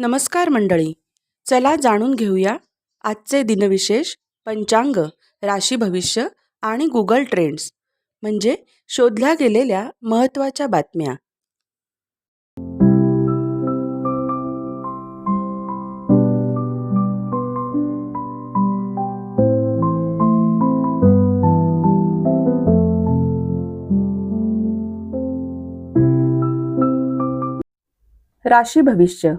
नमस्कार मंडळी. चला जाणून घेऊया आजचे दिनविशेष पंचांग राशी भविष्य आणि गुगल ट्रेंड्स म्हणजे शोधल्या गेलेल्या महत्त्वाच्या बातम्या. राशी भविष्य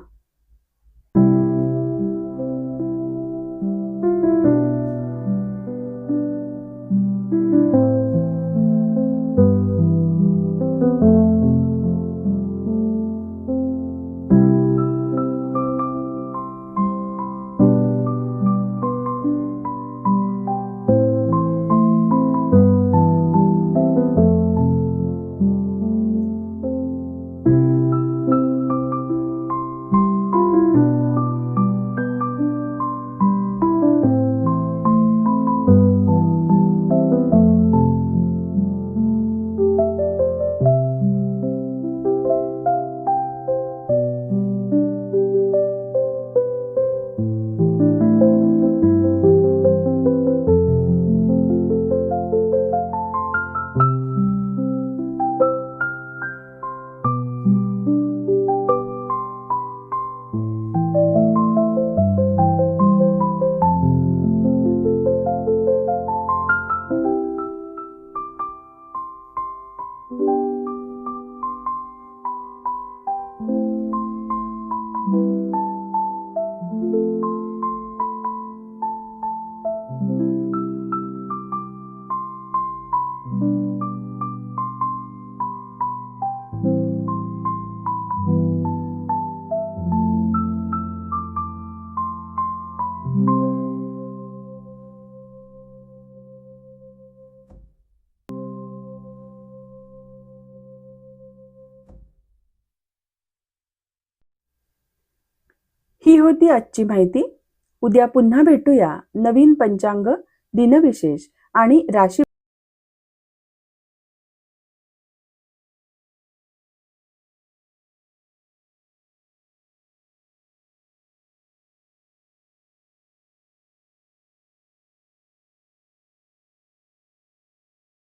होती आजची माहिती. उद्या पुन्हा भेटूया नवीन पंचांग दिनविशेष आणि राशी